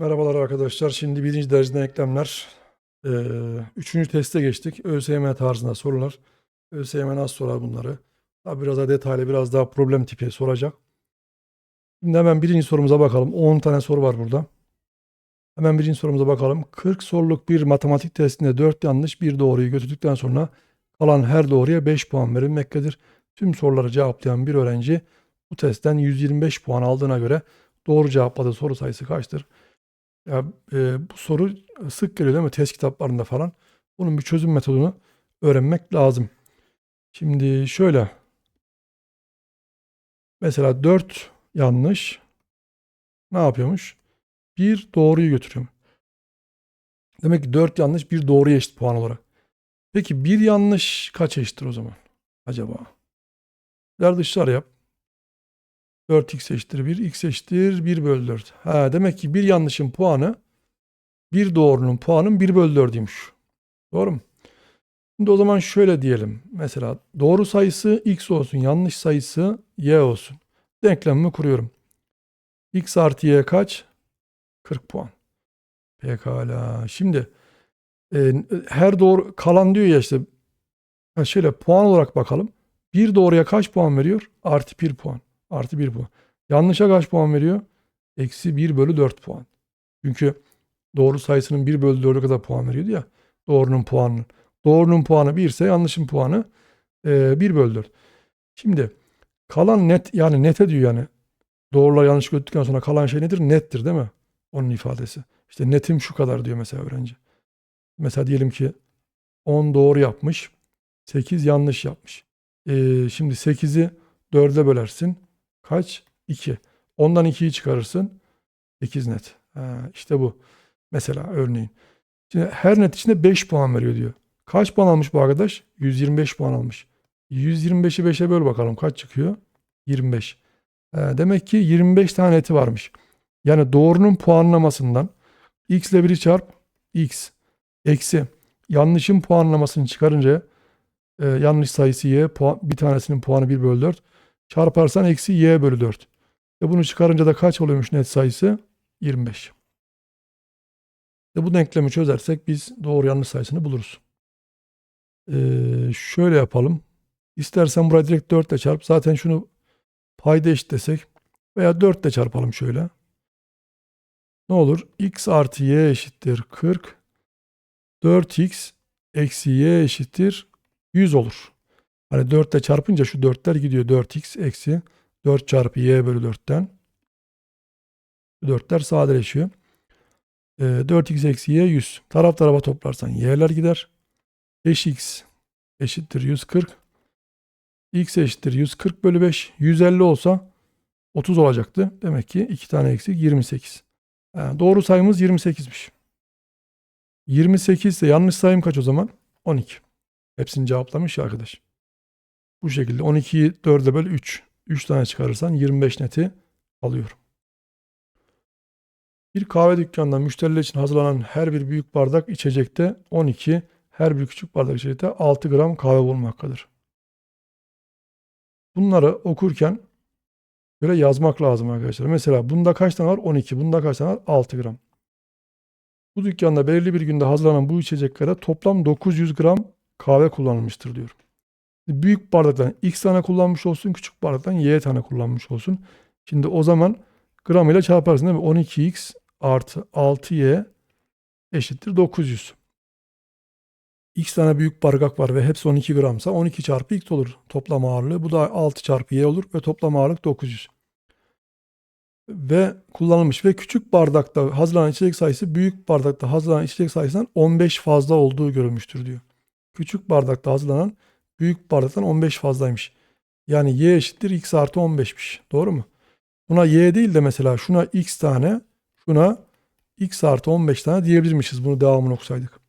Merhabalar arkadaşlar. Şimdi birinci dereceden eklemler. Ee, üçüncü teste geçtik. ÖSYM tarzında sorular. ÖSYM nasıl sorar bunları? Tabii biraz daha detaylı, biraz daha problem tipi soracak. Şimdi hemen birinci sorumuza bakalım. 10 tane soru var burada. Hemen birinci sorumuza bakalım. 40 soruluk bir matematik testinde 4 yanlış, 1 doğruyu götürdükten sonra kalan her doğruya 5 puan verilmektedir. Tüm soruları cevaplayan bir öğrenci bu testten 125 puan aldığına göre doğru cevapladığı soru sayısı kaçtır? Ya e, bu soru sık geliyor değil mi? Test kitaplarında falan. Bunun bir çözüm metodunu öğrenmek lazım. Şimdi şöyle. Mesela 4 yanlış ne yapıyormuş? Bir doğruyu götürüyor. Demek ki 4 yanlış bir doğruya eşit puan olarak. Peki bir yanlış kaç eşittir o zaman? Acaba? Der dışlar yap. 4x eşittir 1, x eşittir 1 bölü 4. Ha, demek ki bir yanlışın puanı bir doğrunun puanın 1 bölü 4'üymüş. Doğru mu? Şimdi o zaman şöyle diyelim. Mesela doğru sayısı x olsun, yanlış sayısı y olsun. Denklemimi kuruyorum. x artı y kaç? 40 puan. Pekala. Şimdi e, her doğru kalan diyor ya işte şöyle puan olarak bakalım. Bir doğruya kaç puan veriyor? Artı 1 puan. Artı 1 puan. Yanlışa kaç puan veriyor? Eksi 1 bölü 4 puan. Çünkü doğru sayısının 1 bölü 4'e kadar puan veriyordu ya. Doğrunun puanının. Doğrunun puanı 1 ise yanlışın puanı e, 1 bölü 4. Şimdi kalan net yani nete diyor yani. Doğrular yanlış gördükten sonra kalan şey nedir? Nettir değil mi? Onun ifadesi. İşte netim şu kadar diyor mesela öğrenci. Mesela diyelim ki 10 doğru yapmış. 8 yanlış yapmış. E, şimdi 8'i 4'e bölersin. Kaç? 2. Ondan 2'yi çıkarırsın. 8 net. Ha, işte bu. Mesela örneğin. Şimdi her net içinde 5 puan veriyor diyor. Kaç puan almış bu arkadaş? 125 puan almış. 125'i 5'e böl bakalım kaç çıkıyor? 25. Ha, demek ki 25 tane neti varmış. Yani doğrunun puanlamasından x ile 1'i çarp x eksi yanlışın puanlamasını çıkarınca e, yanlış sayısı y puan, bir tanesinin puanı 1 bölü 4 çarparsan eksi y bölü 4. Ve bunu çıkarınca da kaç oluyormuş net sayısı? 25. Ve bu denklemi çözersek biz doğru yanlış sayısını buluruz. Ee, şöyle yapalım. İstersen buraya direkt 4 ile çarp. Zaten şunu payda eşit desek veya 4 ile çarpalım şöyle. Ne olur? x artı y eşittir 40. 4x eksi y eşittir 100 olur. Hani 4 ile çarpınca şu 4'ler gidiyor. 4x eksi 4 çarpı y bölü 4'ten. 4'ler sadeleşiyor. Ee, 4x eksi y 100. Taraf tarafa toplarsan y'ler gider. 5x eşittir 140. x eşittir 140 bölü 5. 150 olsa 30 olacaktı. Demek ki 2 tane eksik 28. Yani doğru sayımız 28'miş. 28 ise yanlış sayım kaç o zaman? 12. Hepsini cevaplamış arkadaş. Bu şekilde 12'yi 4'e böl 3. 3 tane çıkarırsan 25 neti alıyorum. Bir kahve dükkanında müşteriler için hazırlanan her bir büyük bardak içecekte 12, her bir küçük bardak içecekte 6 gram kahve bulunmaktadır. Bunları okurken böyle yazmak lazım arkadaşlar. Mesela bunda kaç tane var? 12. Bunda kaç tane var? 6 gram. Bu dükkanda belirli bir günde hazırlanan bu içeceklere toplam 900 gram kahve kullanılmıştır diyor. Büyük bardaktan x tane kullanmış olsun, küçük bardaktan y tane kullanmış olsun. Şimdi o zaman gram ile çarparsın değil mi? 12x artı 6y eşittir 900. X tane büyük bardak var ve hepsi 12 gramsa 12 çarpı x olur toplam ağırlığı. Bu da 6 çarpı y olur ve toplam ağırlık 900. Ve kullanılmış ve küçük bardakta hazırlanan içecek sayısı büyük bardakta hazırlanan içecek sayısından 15 fazla olduğu görülmüştür diyor. Küçük bardakta hazırlanan büyük bardaktan 15 fazlaymış. Yani y eşittir x artı 15'miş. Doğru mu? Buna y değil de mesela şuna x tane, şuna x artı 15 tane diyebilirmişiz bunu devamını okusaydık.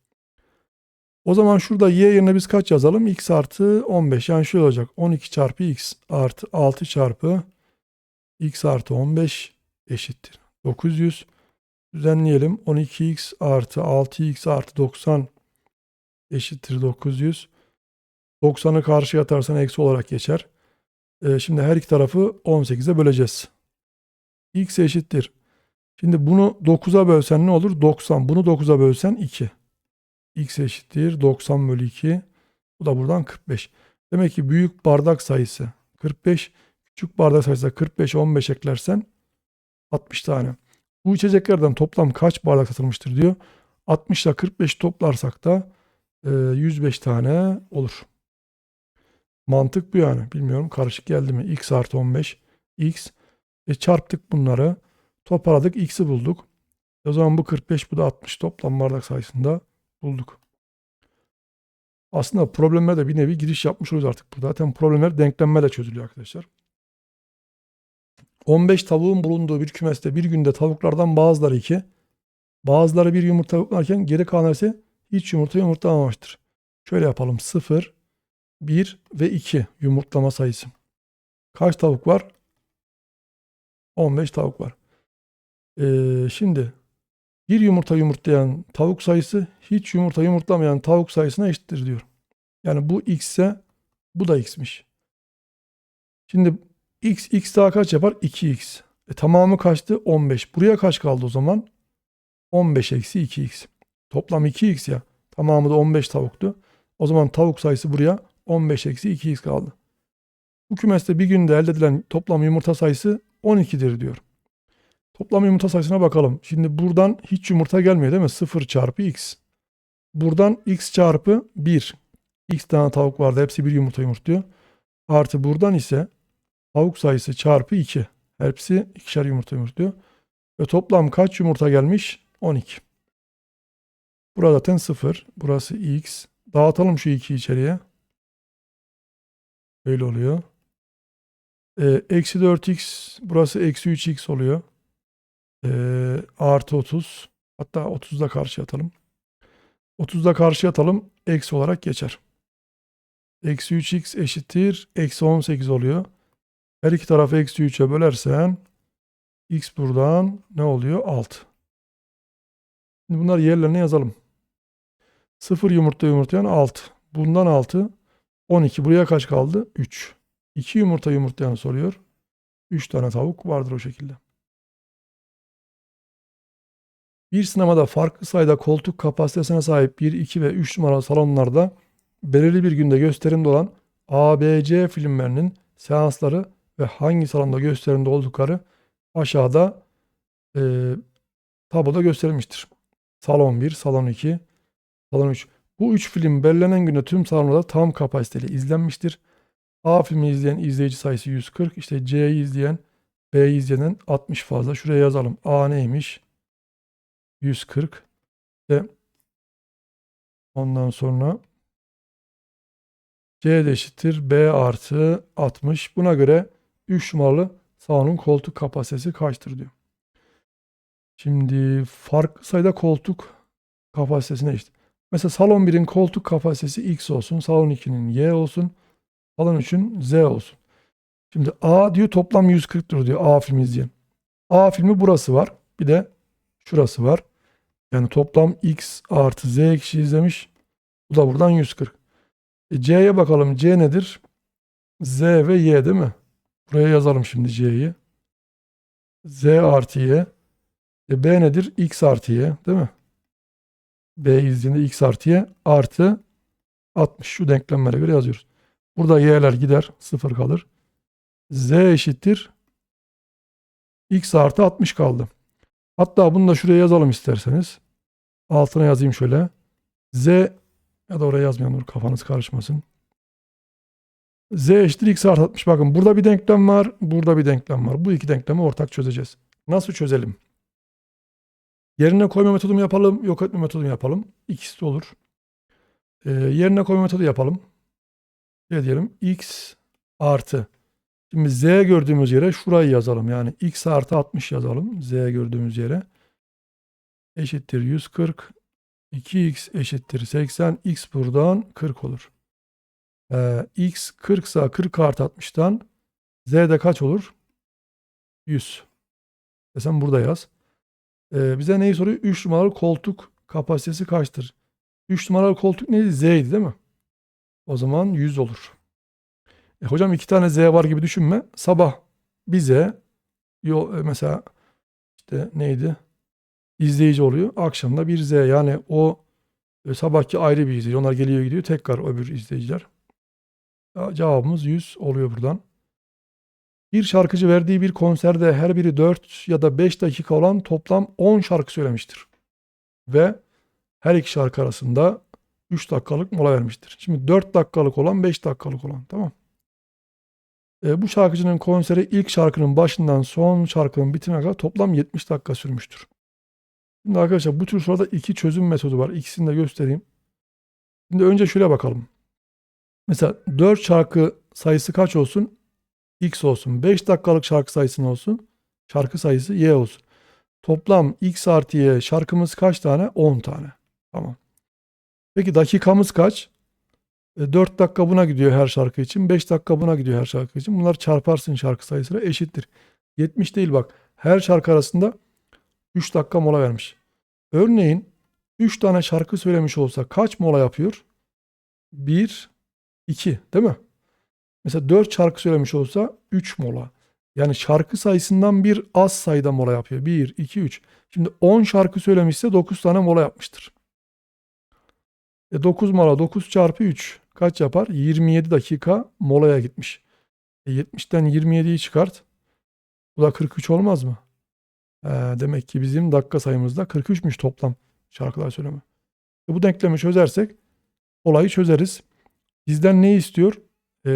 O zaman şurada y yerine biz kaç yazalım? x artı 15. Yani şöyle olacak. 12 çarpı x artı 6 çarpı x artı 15 eşittir. 900. Düzenleyelim. 12x artı 6x artı 90 eşittir 900. 90'ı karşıya atarsan eksi olarak geçer. Ee, şimdi her iki tarafı 18'e böleceğiz. x eşittir. Şimdi bunu 9'a bölsen ne olur? 90. Bunu 9'a bölsen 2. X eşittir 90 bölü 2. Bu da buradan 45. Demek ki büyük bardak sayısı 45. Küçük bardak sayısı 45 15 eklersen 60 tane. Bu içeceklerden toplam kaç bardak satılmıştır diyor. 60 ile 45 toplarsak da e, 105 tane olur. Mantık bu yani. Bilmiyorum karışık geldi mi? X artı 15. X. E, çarptık bunları. Toparladık. X'i bulduk. O zaman bu 45 bu da 60 toplam bardak sayısında bulduk. Aslında problemler de bir nevi giriş yapmış oluyoruz artık burada. Zaten problemler denklemlerle çözülüyor arkadaşlar. 15 tavuğun bulunduğu bir kümeste bir günde tavuklardan bazıları 2, bazıları bir yumurta yumurtlarken geri kalan ise hiç yumurta yumurtlamamıştır. Şöyle yapalım. 0, 1 ve 2 yumurtlama sayısı. Kaç tavuk var? 15 tavuk var. Ee, şimdi bir yumurta yumurtlayan tavuk sayısı hiç yumurta yumurtlamayan tavuk sayısına eşittir diyor. Yani bu x ise bu da x'miş. Şimdi x x daha kaç yapar? 2x. E, tamamı kaçtı? 15. Buraya kaç kaldı o zaman? 15 eksi 2x. Toplam 2x ya. Tamamı da 15 tavuktu. O zaman tavuk sayısı buraya 15 eksi 2x kaldı. Bu kümeste bir günde elde edilen toplam yumurta sayısı 12'dir diyor. Toplam yumurta sayısına bakalım. Şimdi buradan hiç yumurta gelmiyor değil mi? 0 çarpı x. Buradan x çarpı 1. x tane tavuk vardı. Hepsi bir yumurta yumurtluyor. Artı buradan ise tavuk sayısı çarpı 2. Hepsi ikişer yumurta yumurtluyor. Ve toplam kaç yumurta gelmiş? 12. Burada zaten 0. Burası x. Dağıtalım şu 2'yi içeriye. Böyle oluyor. Ee, eksi 4x. Burası eksi 3x oluyor. Ee, artı 30. Hatta 30'da karşı atalım. 30'da karşı atalım. Eksi olarak geçer. Eksi 3x eşittir. Eksi 18 oluyor. Her iki tarafı eksi 3'e bölersen x buradan ne oluyor? 6. Şimdi bunlar yerlerine yazalım. 0 yumurta yumurtlayan 6. Bundan 6. 12. Buraya kaç kaldı? 3. 2 yumurta yumurtlayan soruyor. 3 tane tavuk vardır o şekilde. Bir sinemada farklı sayıda koltuk kapasitesine sahip 1, 2 ve 3 numaralı salonlarda belirli bir günde gösterimde olan ABC filmlerinin seansları ve hangi salonda gösterimde oldukları aşağıda e, tabloda gösterilmiştir. Salon 1, salon 2, salon 3. Bu 3 film belirlenen günde tüm salonlarda tam kapasiteli izlenmiştir. A filmi izleyen izleyici sayısı 140. İşte C'yi izleyen, B'yi izleyen 60 fazla. Şuraya yazalım. A neymiş? 140 ve ondan sonra C eşittir B artı 60. Buna göre 3 numaralı salonun koltuk kapasitesi kaçtır diyor. Şimdi farklı sayıda koltuk kapasitesine eşit. Mesela salon 1'in koltuk kapasitesi X olsun. Salon 2'nin Y olsun. Salon 3'ün Z olsun. Şimdi A diyor toplam 140'tır diyor A filmi izleyen. A filmi burası var. Bir de şurası var. Yani toplam x artı z kişi izlemiş. Bu da buradan 140. E C'ye bakalım. C nedir? Z ve Y değil mi? Buraya yazalım şimdi C'yi. Z artı Y. E B nedir? X artı Y değil mi? B izlediğinde X artı Y artı 60. Şu denklemlere göre yazıyoruz. Burada Y'ler gider. Sıfır kalır. Z eşittir. X artı 60 kaldı. Hatta bunu da şuraya yazalım isterseniz. Altına yazayım şöyle. Z ya da oraya yazmayalım dur kafanız karışmasın. Z eşittir x artı 60. Bakın burada bir denklem var. Burada bir denklem var. Bu iki denklemi ortak çözeceğiz. Nasıl çözelim? Yerine koyma metodu mu yapalım? Yok etme metodu mu yapalım? İkisi de olur. Ee, yerine koyma metodu yapalım. Ne diyelim? x artı. Şimdi z gördüğümüz yere şurayı yazalım. Yani x artı 60 yazalım. z gördüğümüz yere eşittir 140. 2x eşittir 80. x buradan 40 olur. Ee, x 40 ise 40 artı 60'tan z'de kaç olur? 100. E sen burada yaz. Ee, bize neyi soruyor? 3 numaralı koltuk kapasitesi kaçtır? 3 numaralı koltuk neydi? Z'ydi değil mi? O zaman 100 olur. E hocam iki tane Z var gibi düşünme. Sabah bir Z, yol, e, mesela işte neydi? İzleyici oluyor. Akşamda bir Z yani o e, sabahki ayrı bir izleyici. Onlar geliyor gidiyor tekrar öbür izleyiciler. Cevabımız 100 oluyor buradan. Bir şarkıcı verdiği bir konserde her biri 4 ya da 5 dakika olan toplam 10 şarkı söylemiştir. Ve her iki şarkı arasında 3 dakikalık mola vermiştir. Şimdi 4 dakikalık olan 5 dakikalık olan tamam. E, bu şarkıcının konseri ilk şarkının başından son şarkının bitimine kadar toplam 70 dakika sürmüştür. Şimdi arkadaşlar bu tür soruda iki çözüm metodu var. İkisini de göstereyim. Şimdi önce şöyle bakalım. Mesela 4 şarkı sayısı kaç olsun? X olsun. 5 dakikalık şarkı sayısı ne olsun? Şarkı sayısı Y olsun. Toplam X artı Y şarkımız kaç tane? 10 tane. Tamam. Peki dakikamız kaç? 4 dakika buna gidiyor her şarkı için. 5 dakika buna gidiyor her şarkı için. Bunları çarparsın şarkı sayısıyla eşittir. 70 değil bak. Her şarkı arasında 3 dakika mola vermiş. Örneğin 3 tane şarkı söylemiş olsa kaç mola yapıyor? 1, 2 değil mi? Mesela 4 şarkı söylemiş olsa 3 mola. Yani şarkı sayısından bir az sayıda mola yapıyor. 1, 2, 3. Şimdi 10 şarkı söylemişse 9 tane mola yapmıştır. E 9 mola 9 çarpı 3 kaç yapar? 27 dakika molaya gitmiş. E 70'ten 27'yi çıkart. Bu da 43 olmaz mı? Ee, demek ki bizim dakika sayımızda 43'müş toplam şarkılar söyleme. E, bu denklemi çözersek olayı çözeriz. Bizden ne istiyor? Ee,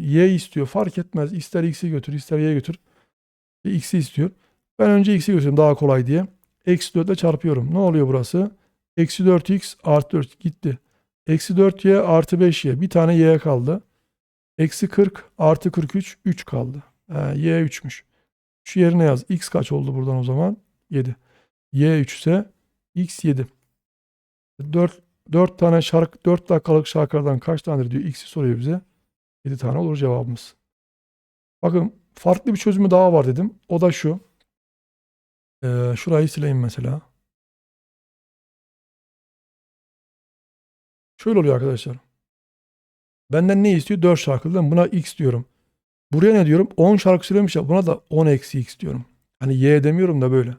y istiyor. Fark etmez. İster x'i götür, ister y'yi götür. E, x'i istiyor. Ben önce x'i götüreyim daha kolay diye. Eksi 4 ile çarpıyorum. Ne oluyor burası? Eksi 4x artı 4 gitti. Eksi 4y artı 5y. Bir tane y kaldı. Eksi 40 artı 43 3 kaldı. Ee, y 3'müş. Şu yerine yaz. X kaç oldu buradan o zaman? 7. Y 3 ise X 7. 4, 4 tane şarkı 4 dakikalık şarkılardan kaç tanedir diyor. X'i soruyor bize. 7 tane olur cevabımız. Bakın farklı bir çözümü daha var dedim. O da şu. Ee, şurayı sileyim mesela. Şöyle oluyor arkadaşlar. Benden ne istiyor? 4 şarkı? Buna X diyorum. Buraya ne diyorum? 10 şarkı söylemiş ya. Buna da 10 eksi X diyorum. Hani Y demiyorum da böyle.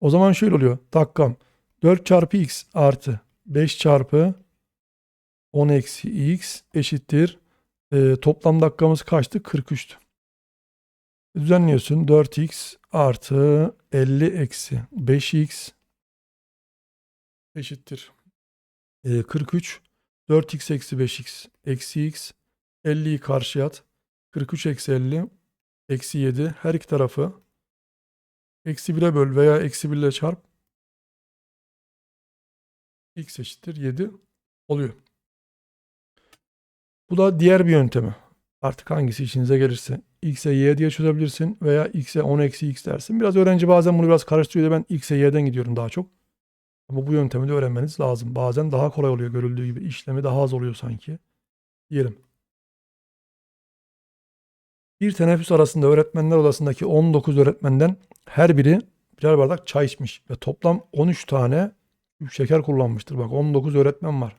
O zaman şöyle oluyor. Dakikam 4 çarpı X artı 5 çarpı 10 eksi X eşittir. Ee, toplam dakikamız kaçtı? 43'tü. Düzenliyorsun. 4x artı 50 eksi 5x eşittir. Ee, 43. 4x eksi 5x eksi x. 50'yi karşıya at. 43 eksi 50 eksi 7 her iki tarafı eksi 1'e böl veya eksi 1 ile çarp x eşittir 7 oluyor. Bu da diğer bir yöntemi. Artık hangisi işinize gelirse. x'e y diye çözebilirsin veya x'e 10 eksi x dersin. Biraz öğrenci bazen bunu biraz karıştırıyor da ben x'e y'den gidiyorum daha çok. Ama bu yöntemi de öğrenmeniz lazım. Bazen daha kolay oluyor görüldüğü gibi. işlemi daha az oluyor sanki. Diyelim. Bir teneffüs arasında öğretmenler odasındaki 19 öğretmenden her biri birer bardak çay içmiş ve toplam 13 tane şeker kullanmıştır. Bak 19 öğretmen var.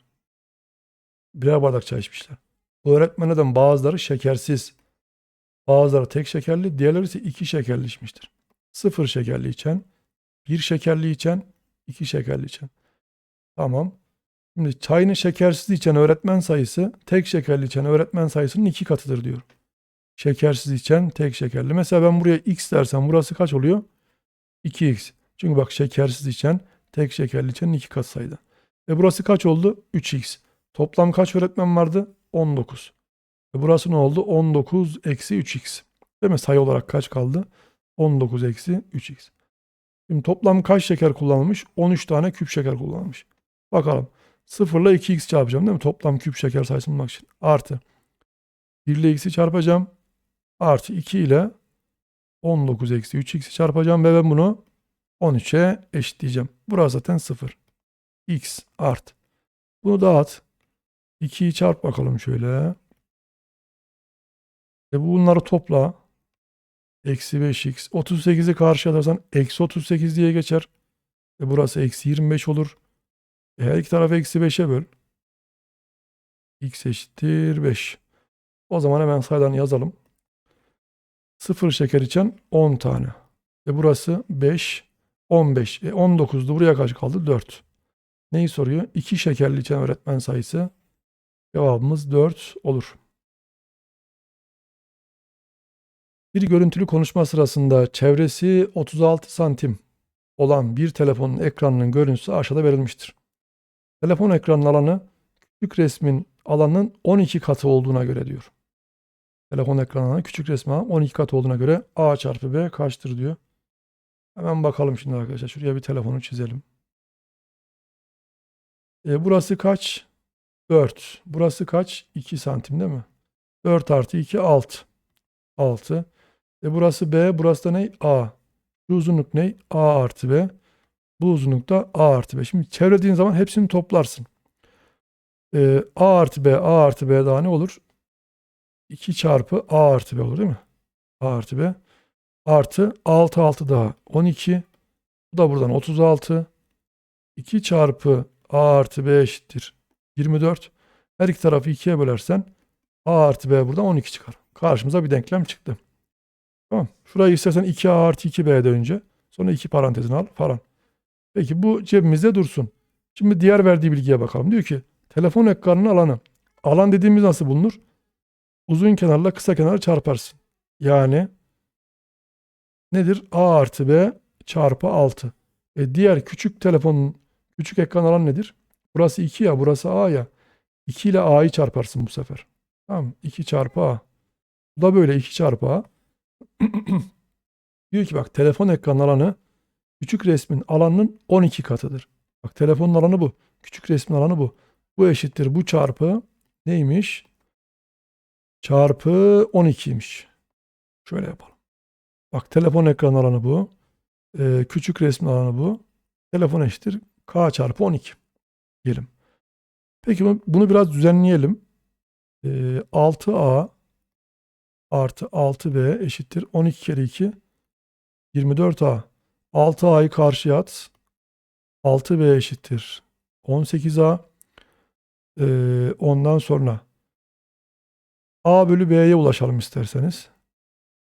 Birer bardak çay içmişler. Öğretmenlerden bazıları şekersiz, bazıları tek şekerli, diğerleri ise iki şekerli içmiştir. Sıfır şekerli içen, bir şekerli içen, iki şekerli içen. Tamam. Şimdi çayını şekersiz içen öğretmen sayısı tek şekerli içen öğretmen sayısının iki katıdır diyor. Şekersiz içen tek şekerli. Mesela ben buraya x dersem burası kaç oluyor? 2x. Çünkü bak şekersiz içen tek şekerli içenin iki kat sayıda. E burası kaç oldu? 3x. Toplam kaç öğretmen vardı? 19. E burası ne oldu? 19 eksi 3x. Değil mi? Sayı olarak kaç kaldı? 19 eksi 3x. Şimdi toplam kaç şeker kullanılmış? 13 tane küp şeker kullanılmış. Bakalım. 0 ile 2x çarpacağım değil mi? Toplam küp şeker sayısını bulmak için. Artı. 1 ile x'i çarpacağım. Artı 2 ile 19 eksi 3x'i çarpacağım ve ben bunu 13'e eşitleyeceğim. Burası zaten 0. x art. Bunu dağıt. 2'yi çarp bakalım şöyle. E bunları topla. Eksi 5x. 38'i karşıya atarsan eksi 38 diye geçer. E burası eksi 25 olur. E her iki tarafı eksi 5'e böl. x eşittir 5. O zaman hemen sayılarını yazalım. 0 şeker içen 10 tane. E burası 5, 15. E 19'du. Buraya kaç kaldı? 4. Neyi soruyor? 2 şekerli içen öğretmen sayısı. Cevabımız 4 olur. Bir görüntülü konuşma sırasında çevresi 36 santim olan bir telefonun ekranının görüntüsü aşağıda verilmiştir. Telefon ekranının alanı küçük resmin alanının 12 katı olduğuna göre diyor. Telefon ekranına küçük alanı 12 katı olduğuna göre A çarpı B kaçtır diyor. Hemen bakalım şimdi arkadaşlar. Şuraya bir telefonu çizelim. E, burası kaç? 4. Burası kaç? 2 santim değil mi? 4 artı 2 6. 6. E burası B. Burası da ne? A. Bu uzunluk ne? A artı B. Bu uzunluk da A artı B. Şimdi çevrelediğin zaman hepsini toplarsın. E, A artı B, A artı B daha ne olur? 2 çarpı A artı B olur değil mi? A artı B. Artı 6 6 daha 12. Bu da buradan 36. 2 çarpı A artı B eşittir 24. Her iki tarafı 2'ye bölersen A artı B buradan 12 çıkar. Karşımıza bir denklem çıktı. Tamam. Şurayı istersen 2A artı 2B de önce. Sonra 2 parantezini al falan. Peki bu cebimizde dursun. Şimdi diğer verdiği bilgiye bakalım. Diyor ki telefon ekranının alanı. Alan dediğimiz nasıl bulunur? Uzun kenarla kısa kenarı çarparsın. Yani nedir? A artı B çarpı 6. E diğer küçük telefonun küçük ekran alan nedir? Burası 2 ya burası A ya. 2 ile A'yı çarparsın bu sefer. Tamam 2 çarpı A. Bu da böyle 2 çarpı A. Diyor ki bak telefon ekran alanı küçük resmin alanının 12 katıdır. Bak telefonun alanı bu. Küçük resmin alanı bu. Bu eşittir bu çarpı neymiş? Çarpı 12'ymiş. Şöyle yapalım. Bak telefon ekran alanı bu. Ee, küçük resmin alanı bu. Telefon eşittir K çarpı 12 diyelim. Peki bunu- biraz düzenleyelim. Ee, 6A artı 6B eşittir 12 kere 2 24A. 6A'yı karşıya at. 6B eşittir 18A. Ee, ondan sonra A bölü B'ye ulaşalım isterseniz.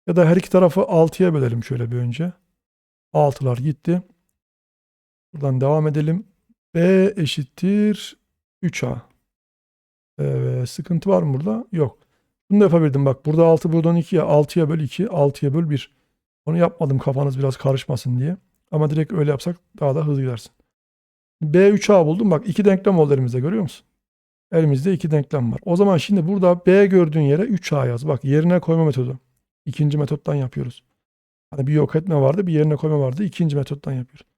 Ya da her iki tarafı 6'ya bölelim şöyle bir önce. 6'lar gitti. Buradan devam edelim. B eşittir 3A. Ee, sıkıntı var mı burada? Yok. Bunu da yapabildim. Bak burada 6 buradan 2 ya. 6'ya böl 2. 6'ya böl 1. Onu yapmadım kafanız biraz karışmasın diye. Ama direkt öyle yapsak daha da hızlı gidersin. B 3A buldum. Bak iki denklem oldu elimizde görüyor musun? Elimizde iki denklem var. O zaman şimdi burada B gördüğün yere 3A yaz. Bak yerine koyma metodu. İkinci metottan yapıyoruz. Hani bir yok etme vardı bir yerine koyma vardı. İkinci metottan yapıyoruz.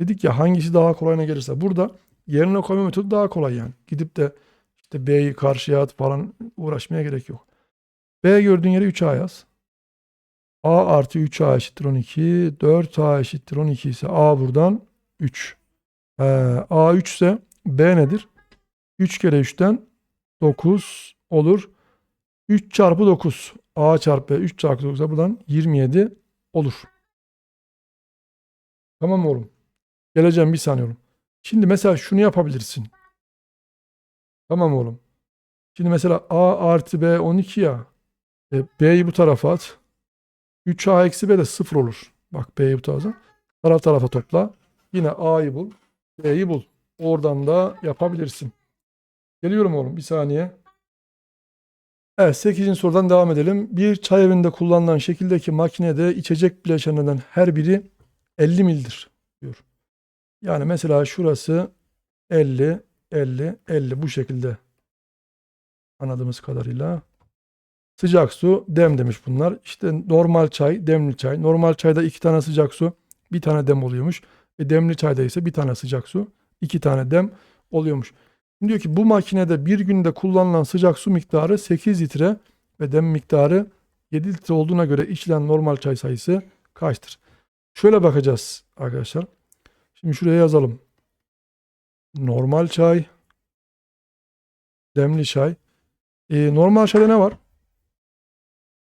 Dedik ya hangisi daha kolayına gelirse. Burada yerine koyma metodu daha kolay yani. Gidip de işte B'yi karşıya at falan uğraşmaya gerek yok. B gördüğün yere 3A yaz. A artı 3A eşittir 12. 4A eşittir 12 ise A buradan 3. Ee, A 3 ise B nedir? 3 kere 3'ten 9 olur. 3 çarpı 9. A çarpı 3 çarpı 9 ise buradan 27 olur. Tamam mı oğlum? Geleceğim bir saniye oğlum. Şimdi mesela şunu yapabilirsin. Tamam oğlum? Şimdi mesela A artı B 12 ya. E, B'yi bu tarafa at. 3A eksi B de 0 olur. Bak B'yi bu tarafa. Taraf tarafa topla. Yine A'yı bul. B'yi bul. Oradan da yapabilirsin. Geliyorum oğlum bir saniye. Evet 8. sorudan devam edelim. Bir çay evinde kullanılan şekildeki makinede içecek bileşenlerden her biri 50 mildir diyor. Yani mesela şurası 50, 50, 50 bu şekilde anladığımız kadarıyla. Sıcak su, dem demiş bunlar. İşte normal çay, demli çay. Normal çayda iki tane sıcak su, bir tane dem oluyormuş. E demli çayda ise bir tane sıcak su, iki tane dem oluyormuş. Şimdi diyor ki bu makinede bir günde kullanılan sıcak su miktarı 8 litre ve dem miktarı 7 litre olduğuna göre içilen normal çay sayısı kaçtır? Şöyle bakacağız arkadaşlar. Şimdi şuraya yazalım. Normal çay, demli çay. Ee, normal çayda ne var?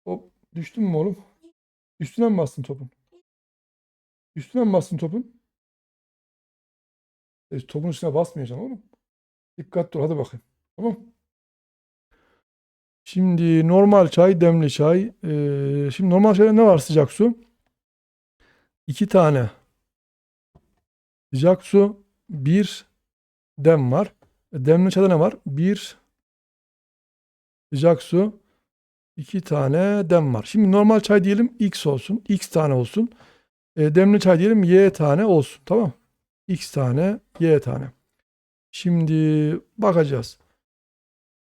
Hop, düştün mü oğlum? Üstüne mi bastın topun? Üstüne mi bastın topun? E, topun üstüne basmayacaksın oğlum. Dikkat dur hadi bakayım. Tamam. Şimdi normal çay, demli çay. Ee, şimdi normal çayda ne var sıcak su? 2 tane sıcak su, bir dem var. E, Demli çayda ne var? Bir sıcak su, iki tane dem var. Şimdi normal çay diyelim x olsun. x tane olsun. E, demli çay diyelim y tane olsun. Tamam. x tane, y tane. Şimdi bakacağız.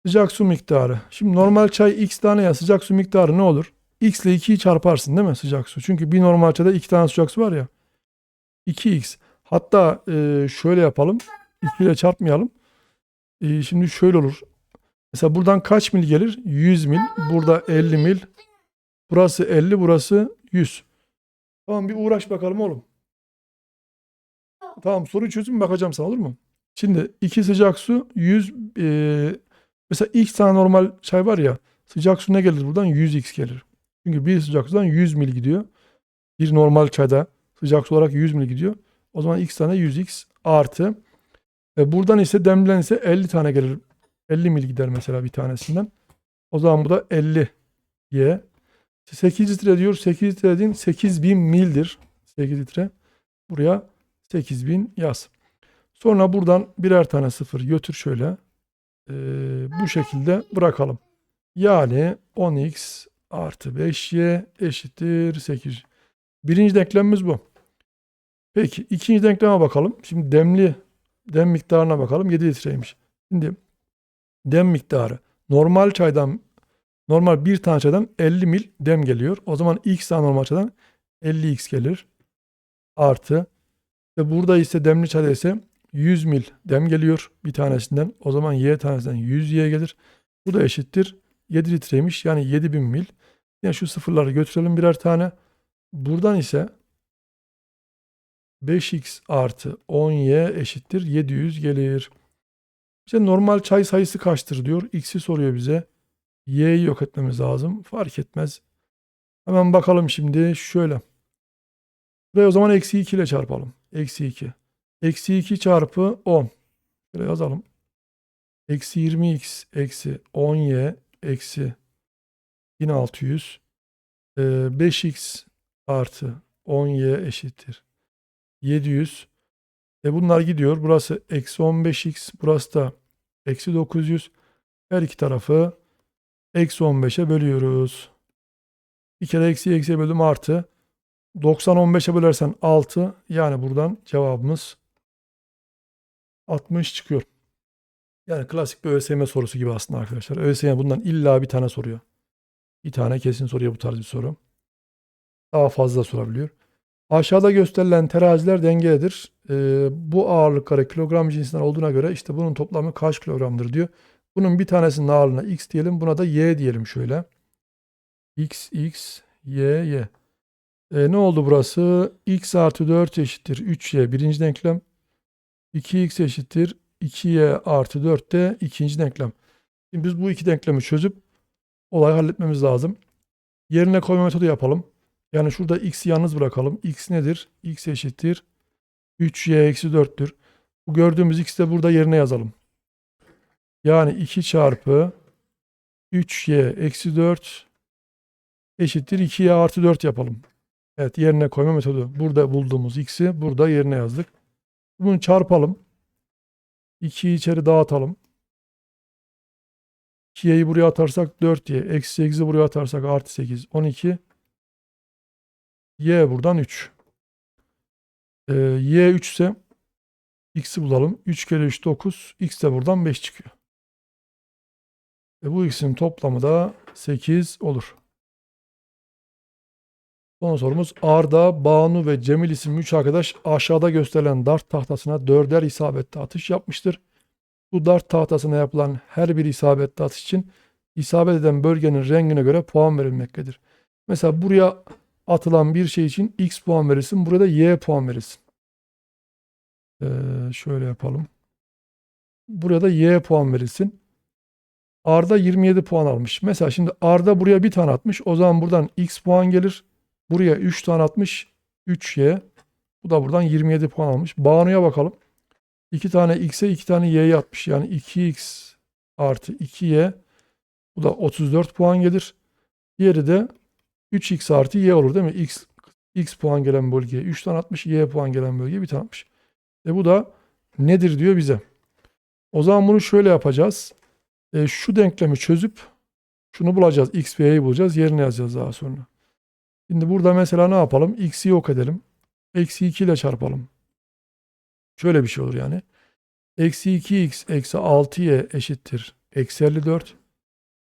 Sıcak su miktarı. Şimdi normal çay x tane ya sıcak su miktarı ne olur? x ile 2'yi çarparsın değil mi sıcak su? Çünkü bir normal çayda 2 tane sıcak su var ya. 2x. Hatta e, şöyle yapalım. 2 ile çarpmayalım. E, şimdi şöyle olur. Mesela buradan kaç mil gelir? 100 mil. Burada 50 mil. Burası 50, burası 100. Tamam bir uğraş bakalım oğlum. Tamam soru çözüm bakacağım sana olur mu? Şimdi 2 sıcak su 100 e, mesela x tane normal çay var ya sıcak su ne gelir buradan? 100x gelir. Çünkü bir sıcak sudan 100 mil gidiyor. Bir normal çayda sıcak su olarak 100 mil gidiyor. O zaman x tane 100x artı. E buradan ise demlen ise 50 tane gelir. 50 mil gider mesela bir tanesinden. O zaman bu da 50 y. 8 litre diyor. 8 litre dediğin 8000 mildir. 8 litre. Buraya 8000 yaz. Sonra buradan birer tane sıfır götür şöyle. Ee, bu şekilde bırakalım. Yani 10x artı 5y eşittir 8. Birinci denklemimiz bu. Peki ikinci denkleme bakalım. Şimdi demli dem miktarına bakalım. 7 litreymiş. Şimdi dem miktarı normal çaydan normal bir tane çaydan 50 mil dem geliyor. O zaman x normal çaydan 50x gelir. Artı ve burada ise demli çayda ise 100 mil dem geliyor bir tanesinden. O zaman y tanesinden 100 y gelir. Bu da eşittir. 7 litreymiş. Yani 7000 mil. Yani şu sıfırları götürelim birer tane. Buradan ise 5x artı 10y eşittir 700 gelir. İşte normal çay sayısı kaçtır diyor. X'i soruyor bize. Y'yi yok etmemiz lazım. Fark etmez. Hemen bakalım şimdi şöyle. Buraya o zaman eksi 2 ile çarpalım. Eksi 2. Eksi 2 çarpı 10. Şöyle yazalım. Eksi 20x eksi 10y eksi 1600. Ee, 5x artı 10y eşittir. 700. E bunlar gidiyor. Burası eksi 15x. Burası da eksi 900. Her iki tarafı eksi 15'e bölüyoruz. Bir kere eksi eksiye bölüm artı. 90 15'e bölersen 6. Yani buradan cevabımız 60 çıkıyor. Yani klasik bir ÖSYM sorusu gibi aslında arkadaşlar. ÖSYM bundan illa bir tane soruyor. Bir tane kesin soruyor bu tarz bir soru. Daha fazla sorabiliyor. Aşağıda gösterilen teraziler dengededir. Ee, bu ağırlıkları kilogram cinsinden olduğuna göre işte bunun toplamı kaç kilogramdır diyor. Bunun bir tanesinin ağırlığına x diyelim. Buna da y diyelim şöyle. x, x, y, y. E, ne oldu burası? x artı 4 eşittir 3y birinci denklem. 2x eşittir 2y artı 4 de ikinci denklem. Şimdi biz bu iki denklemi çözüp olayı halletmemiz lazım. Yerine koyma metodu yapalım. Yani şurada x'i yalnız bırakalım. x nedir? x eşittir 3y eksi 4'tür. Bu gördüğümüz x de burada yerine yazalım. Yani 2 çarpı 3y eksi 4 eşittir 2y artı 4 yapalım. Evet yerine koyma metodu. Burada bulduğumuz x'i burada yerine yazdık. Bunu çarpalım. 2'yi içeri dağıtalım. 2y'yi buraya atarsak 4y. Eksi 8'i buraya atarsak artı 8. 12. Y buradan 3. Ee, y 3 ise x'i bulalım. 3 kere 3 9. X de buradan 5 çıkıyor. E bu x'in toplamı da 8 olur. Son sorumuz Arda, Banu ve Cemil isimli 3 arkadaş aşağıda gösterilen dart tahtasına dörder isabetli atış yapmıştır. Bu dart tahtasına yapılan her bir isabetli atış için isabet eden bölgenin rengine göre puan verilmektedir. Mesela buraya atılan bir şey için x puan verirsin. Burada y puan verirsin. Ee, şöyle yapalım. Burada y puan verirsin. Arda 27 puan almış. Mesela şimdi Arda buraya bir tane atmış. O zaman buradan x puan gelir. Buraya 3 tane atmış. 3y. Bu da buradan 27 puan almış. Banu'ya bakalım. 2 tane x'e 2 tane y'ye atmış. Yani 2x artı 2y. Bu da 34 puan gelir. Diğeri de 3x artı y olur değil mi? x X puan gelen bölgeye 3 tane atmış. Y puan gelen bölgeye 1 tane atmış. E bu da nedir diyor bize. O zaman bunu şöyle yapacağız. E, şu denklemi çözüp şunu bulacağız. X ve Y'yi bulacağız. Yerine yazacağız daha sonra. Şimdi burada mesela ne yapalım? X'i yok edelim. Eksi 2 ile çarpalım. Şöyle bir şey olur yani. Eksi 2x eksi 6y eşittir. Eksi 54.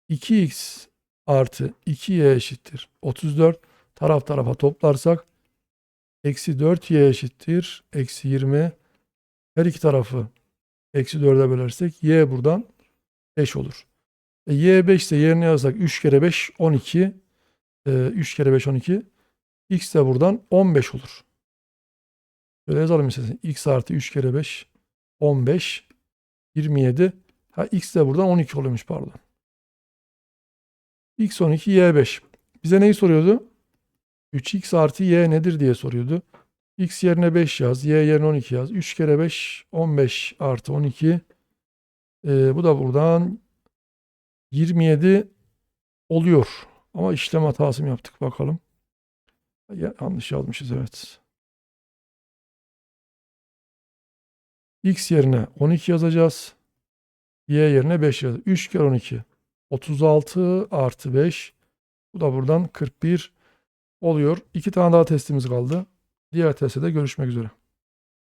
2x artı 2y eşittir. 34. Taraf tarafa toplarsak eksi 4y eşittir. Eksi 20. Her iki tarafı eksi 4'e bölersek y buradan 5 olur. E, y 5 ise yerine yazsak 3 kere 5 12. E, 3 kere 5 12. x de buradan 15 olur. Böyle yazalım istersen. x artı 3 kere 5 15 27. Ha x de buradan 12 oluyormuş pardon. X 12 y 5. Bize neyi soruyordu? 3x artı y nedir diye soruyordu. x yerine 5 yaz. y yerine 12 yaz. 3 kere 5 15 artı 12. Ee, bu da buradan 27 oluyor. Ama işlem hatası mı yaptık bakalım. Ya, yanlış yazmışız evet. X yerine 12 yazacağız. Y yerine 5 yazacağız. 3 kere 12. 36 artı 5. Bu da buradan 41 oluyor. İki tane daha testimiz kaldı. Diğer testte de görüşmek üzere.